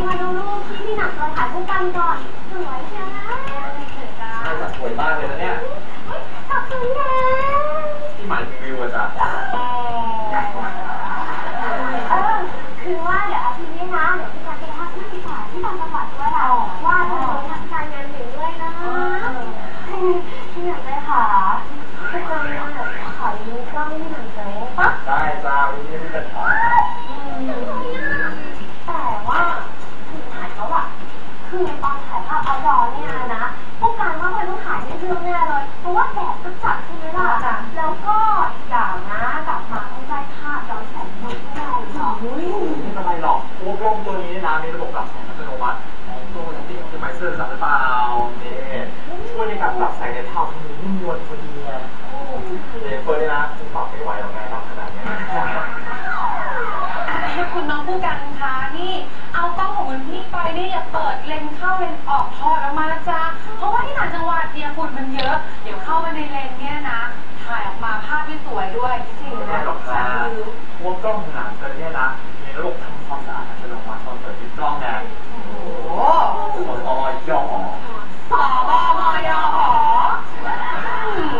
สวยจังนะน่าจะสวยมากเลยนะเนี่ยขอบคุณนะที่หมายถึงวิวอะจ้ะเออคือว่าเดี๋ยวอาทิตย์นี้นะเดี๋ยวพี่จะไปทักที่ศึกษาที่ต่างจังหวัดด้วยล่ะว่าจะลงทำการงานถึงด้วยนะพี่อยากได้ค่ะทุกคนเนี่ยขอยืมกล้องที่หนังสือปะได้จ้าวันนี้ไม่เป็นปัญหาแว่าแบบรู้จักใช่ไหมล่ะ แล้วก็อีกอย่าง ฝุ่นมันเยอะ เดี๋ยวเข้าไปในเลนเนี่ยนะ ถ่ายออกมาภาพไม่สวยด้วยจริงนะหรอกนะพวกกล้องขนาดเธอเนี่ยนะมีระบบทำความสะอาดอัตโนมัติตอนเปิดปิดกล้องไงโอ้โหตัวต่อยอสบมยหออืม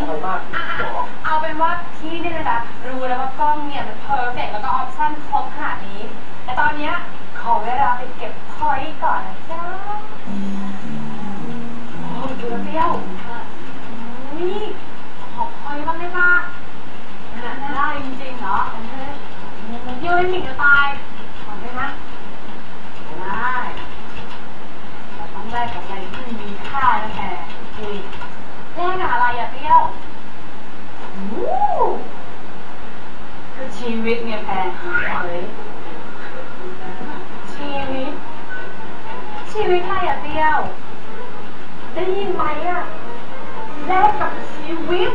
อะไรมากอะเอาเป็นว่าที่เนี่ยนะจ๊ะรู้แล้วว่ากล้องเนี่ยมันเพอร์เฟกแล้วก็ออปชั่นครบขนาดนี้ แต่ตอนเนี้ยขอเวลาไปเก็บพอยต์ก่อนนะจ๊ะ เยอะให้หมิงจะตายขอได้ไหมได้แต่ต้องแลกกับอะไรที่มีค่านะแกคุยแลกกับอะไรอะเปรี้ยวคือชีวิตไงแพรเฮ้ยชีวิต ชีวิตใครอะเตี้ยว ได้ยินไหมอะแลกกับชีวิต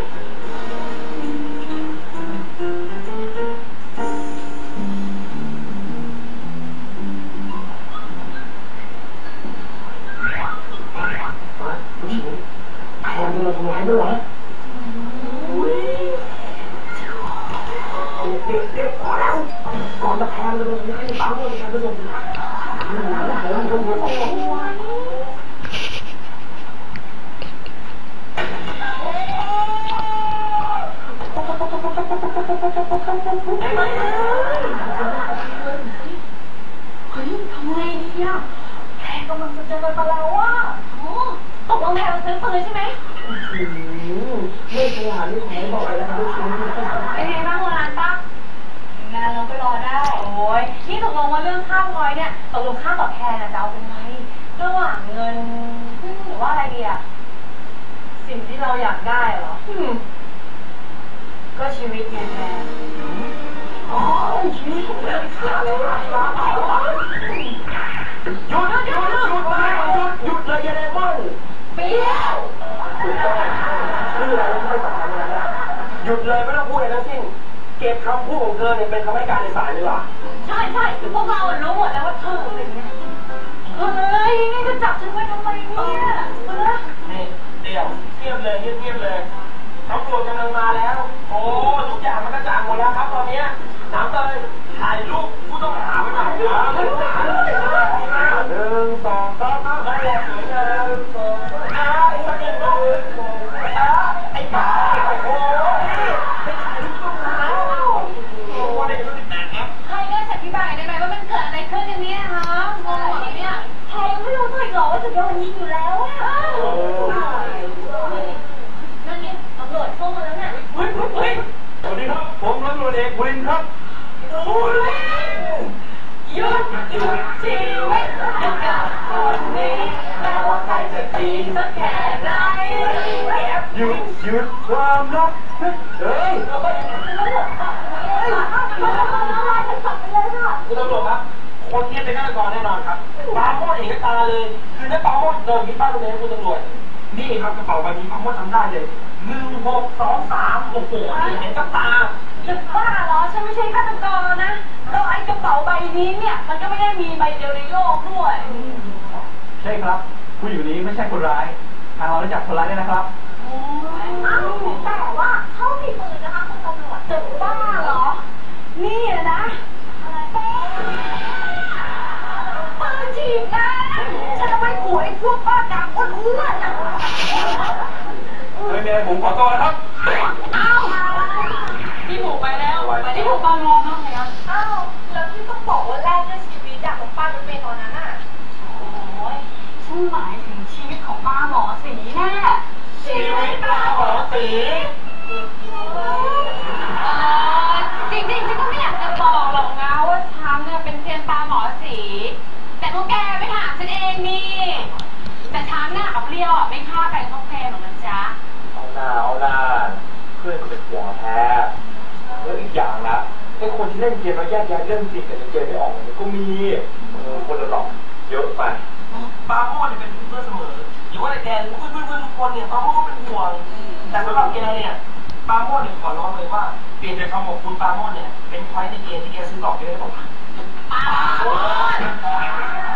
พอแล้วก่อนจะแพงเลยไม่ให้ตังค์เลยการผสมไม่ไหวแล้วผมผมผม เฮ้ยทำไงดีอะแพรกำลังจะเจอกันแล้วอะอ๋อตกลงแพรจะซื้อปืนใช่ไหม ไม่ขนาดนี้ขอบอกอะไรนะลูกชิ้น เป็นไงบ้างวันนั้นปะงานเราไปรอได้ โอ้ยนี่ตกลงว่าเรื่องค่าพลอยเนี่ยตกลงค่าตอบแทนอะจะเอาเป็นไงระหว่างเงินหรือว่าอะไรดีอะสิ่งที่เราอยากได้เหรออืมก็ชีวิตไงแพร อ๋อชีวิตของเราขาดเลยหยุดหยุดหยุดหยุดเลยหยุดหยุดเลยยายเดมอน เปรี้ยว ถูกต้องชื่ออะไรก็ไม่สำคัญเลยนะหยุดเลยไม่ต้องพูดอะไรทั้งสิ้น เก็บ คำพูดของเธอเนี่ยเป็นคำให้การในศาลดีกว่าใช่ใช่คือพวกเราอะรู้หมดแล้วว่าเธอเป็นไงเฮ้ยนี่จะจับฉันไว้ทำไมเนี่ยเออนี่เดี่ยวเงียบเลยเงียบเงียบเลยตำรวจกำลังมาแล้ว โอ้ทุกอย่างมันกระจ่างหมดแล้วครับ นทร์ครับบุรินทร์หยุดหยุดชีวิตหยุดกับคนนี้แม้ว่าใครจะดีสักแค่ไหนหยุดหยุดความรักเฮ้ยคุณตำรวจครับ คนนี้เป็นฆาตกรแน่นอนครับปาโมดเห็นกับตาเลย คือถ้าปาโมดเดินที่บ้านตรงนี้คุณตำรวจ นี่ครับกระเป๋าใบนี้ปาโมดทำได้เลยหนึ่งหกสองสามโอ้โหนี่เห็นกับตาจะบ้าเหรอฉันไม่ใช่ฆาตกรนะแล้วไอ้กระเป๋าใบนี้เนี่ยมันก็ไม่ได้มีใบเดียวในโลกด้วย ใช่ครับ ผู้หญิงคนนี้ไม่ใช่คนร้ายทางเราได้จับคนร้ายได้นะครับแต่ว่าเขามีปืนนะคะคุณตำรวจจะบ้าเหรอ นี่แหละนะ ผมขอตัวนะครับเอ้าพี่หมูไปแล้วพี่หมูตอนรอมากเลยนะอ้าวแล้วที่ต้องบอกว่าแรกด้วยชีวิตอะของป้ารถเมย์ตอนนั้นอะโอ้ยฉันหมายถึงชีวิตของป้าหมอสีแน่ชีวิตปลาหมอสี เออจริงๆฉันก็ไม่อยากจะบอกหรอกนะว่าฉันเนี่ยเป็นเซียนปลาหมอสี แต่พวกแกไม่ถามฉันเองนี่ แต่ฉันน่ะกับเปรี้ยวอะไม่ฆ่ากันเข้าแกงหรอกนะจ๊ะ เอาหน้าเอาหน้าเพื่อนก็เป็นห่วงแท้แล้วอีกอย่างนะไอ้ คนที่เล่นเกมแล้วแยกแยะเรื่องจริงกับเกมไม่ออกมันก็มีคนละหลอกเยอะไปปาโม่เนี่ยเป็นเพื่อนเสมออยู่ว่าแต่แกเพื่อนเพื่อนเพื่อนทุกคนเนี่ยปาโม่ก็เป็นห่วงแต่สำหรับแกเนี่ยปาโม่เนี่ยขอร้องเลยว่าเปลี่ยนจากคำบอกคุณปาโม่เนี่ยเป็นไฟในเกมที่แกซื้อหลอกเกได้ป่าวะปลาหมอ